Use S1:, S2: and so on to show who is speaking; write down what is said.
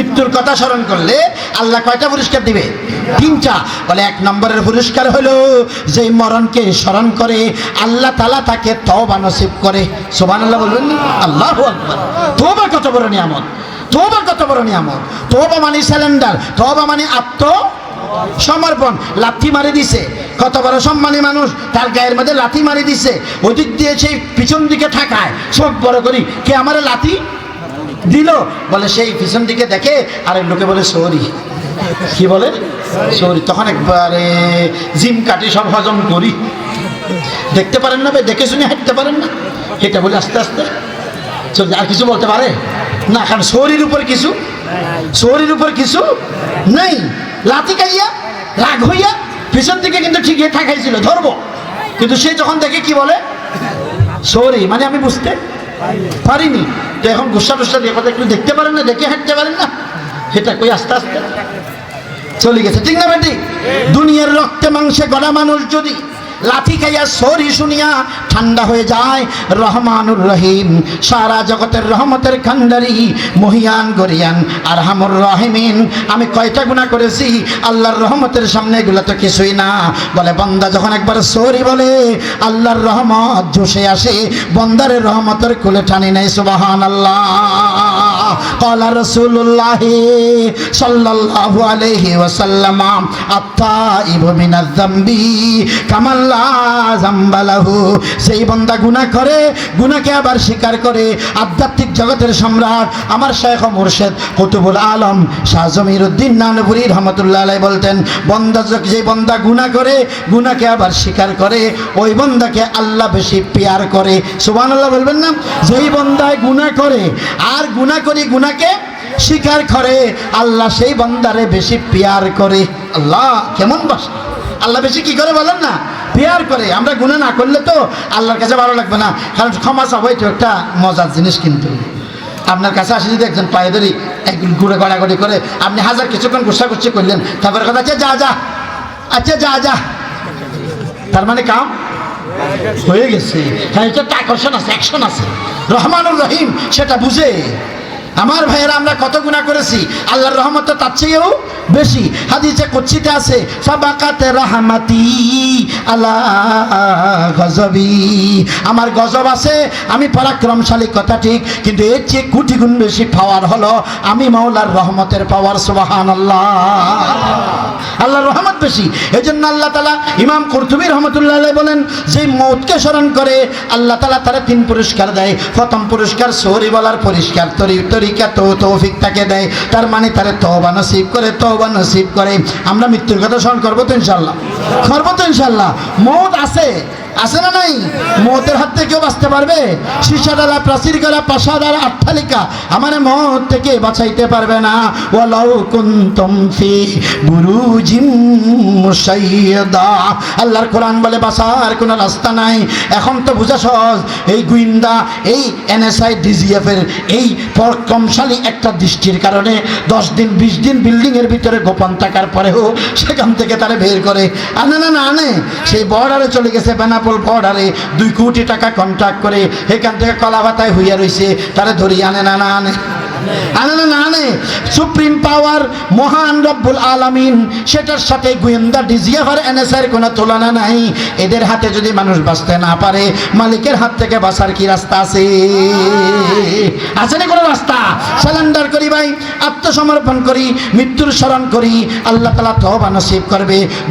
S1: মৃত্যুর কথা স্মরণ করলে আল্লাহ কয়টা পুরস্কার দিবে? তিনটা। বলে এক নম্বরের পুরস্কার হলো যে মরণকে স্মরণ করে আল্লাহ তালা তাকে তবা নসিব করে। সোবান আল্লাহ বলবেন আল্লাহ আকবর। কত বড় নিয়ামত? তোবা কত বড় নিয়ামত? তোবা মানে স্যালেন্ডার তোবা মানে আত্ম সমর্পণ লাথি মারি দিছে। কত বড় সম্মানী মানুষ, তার গায়ের মধ্যে লাথি মারি দিছে। ওই দিক দিয়ে সেই পিছন দিকে থাকায় চোখ বড় করি কে আমার লাথি দিল। বলে, সেই পিছন দিকে দেখে আর লোকে বলে, সরি। কি বলে? সরি। তখন একবারে জিম কাটি সব হজম করি। দেখতে পারেন না দেখে শুনে হাঁটতে পারেন না। এটা বলে, আস্তে আস্তে। চলছে আর কিছু বলতে পারে? না, কারণ শরীর উপর কিছু শরীর উপর কিছু নেই। লাথি খাইয়া, রাগ হইয়া পিছন দিকে কিন্তু ঠিকই থাকাইছিল, ধরবো। কিন্তু সে যখন দেখে কি বলে? সরি। মানে আমি বুঝতে পারিনি। তো এখন গুসা টুসা দিয়ে কথা একটু দেখতে পারেন না, দেখে হাঁটতে পারেন না? সেটা কই আস্তে আস্তে? চলে গেছে, ঠিক না বেটি? দুনিয়ার রক্তে মাংসে গড়া মানুষ যদি লাথি খাইয়া সরি শুনিয়া ঠান্ডা হয়ে যায়। রহমানুর রহিম, সারা জগতের রহমতের খান্ডারি মহিয়ান গরিয়ান আর হামুর রহিমিন। আমি কয়টা গুণা করেছি? আল্লাহর রহমতের সামনে এগুলো তো কিছুই না। বলে, বন্দা যখন একবার সরি বলে, আল্লাহর রহমত জোশে আসে, বন্দারের রহমতের কুলে টানি নেই সুবাহান আল্লাহ قال رسول الله صلى الله عليه وسلم التائب من الذنب كمن لا ذنب له সেই বান্দা গুনাহ করে গুনাহকে আবার স্বীকার করে আধ্যাত্মিক জগতের সম্রাট আমার শেখ ও মুর্শেদ কুতুবুল আলম শাহ জমিরুদ্দিন নানপুরি রহমতুল্লাহ আলাই বলতেন বন্দা য- যে বন্দা গুনাহ করে গুনাহকে আবার স্বীকার করে ওই বন্দাকে আল্লাহ বেশি পেয়ার করে সুবহানাল্লাহ বলবেন না যেই বন্দায় গুনাহ করে আর গুনাহ করি গুনাহকে স্বীকার করে। আল্লাহ সেই বন্দারে বেশি পেয়ার করে। আল্লাহ, কেমন বাসা। আল্লাহ বেশি কি করে বলেন না? পেয়ার করে। আমরা গুণা না করলে তো আল্লাহর কাছে ভালো লাগবে না। কারণ ক্ষমা চাবো, এটা একটা মজার জিনিস কিন্তু। আপনার কাছে আসে যদি একজন পায়ে ধরি এক ঘুরে গড়াগড়ি করে, আপনি হাজার কিছুক্ষণ গুসা গুচ্ছি করলেন, তারপরে কথা আচ্ছা যা যা আচ্ছা যা যা। তার মানে কাম হয়ে গেছে। হ্যাঁ এটা একটা আকর্ষণ আছে অ্যাকশন আছে। রহমানুর রহিম, সেটা বুঝে। আমার ভাইয়েরা, আমরা কত গুণা করেছি? আল্লাহর রহমত তো তার চেয়েও বেশি। হাদিসে কুচ্ছিতে আছে সাবাকাতে রাহমাতি আলা গজবি। আমার গজব আছে, আমি পরাক্রমশালী, কথা ঠিক, কিন্তু এর চেয়ে কোটি গুণ বেশি পাওয়ার হলো আমি মাওলার রহমতের পাওয়ার সুবাহান আল্লাহ আল্লাহর রহমত বেশি। এই জন্য আল্লাহ তালা ইমাম কর্তুবী রহমতুল্লাহ বলেন, যে মৌতকে স্মরণ করে, আল্লাহ তালা তারা তিন পুরস্কার দেয়। প্রথম পুরস্কার সরি বলার পরিষ্কার তরি তরি তরিকা তো তৌফিক তাকে দেয়। তার মানে তারে তওবা নসিব করে, তওবা নসিব করে। আমরা মৃত্যুর কথা স্মরণ করব তো ইনশাল্লাহ করব তো ইনশাল্লাহ মৌত আছে। আছে না নাই? মৌতের হাত থেকে বাঁচতে পারবে? শিশাডালা প্রাচীর আমার মত থেকে বাঁচাইতে পারবে না। ওয়ালাউ কুনতুম ফি বুরুজিম মুশাইয়াদা আল্লাহর কোরআন বলে, বাঁচার কোনো রাস্তা নাই। এখন তো বুঝা সহজ, এই গুইন্দা, এই এনএসআই, ডিজিএফ এর এই পরাক্রমশালী একটা দৃষ্টির কারণে দশ দিন, বিশ দিন বিল্ডিং এর ভিতরে গোপন থাকার পরেও সেখান থেকে তারা বের করে। আনে না না আনে। সেই বর্ডারে চলে গেছে বেনাপোল বর্ডারে। দুই কোটি টাকা কন্ট্রাক্ট করে এখান থেকে কলা ভাতায় হইয়া রইছে। তারা ধরি আনে না না, আনে। আনে না না আনে সুপ্রিম পাওয়ার মহান রব্বুল আলামিন সেটার সাথে গোয়েন্দা ডিজিএফআর এনএসআর কোনো তুলনা নাই। এদের হাতে যদি মানুষ বাঁচতে না পারে, মালিকের হাত থেকে বাঁচার কি রাস্তা আছে? আছে না কোনো রাস্তা? স্যালেন্ডার করি ভাই, আত্মসমর্পণ করি, মৃত্যুর স্মরণ করি, আল্লাহ তালা তহবা নসিব করবে।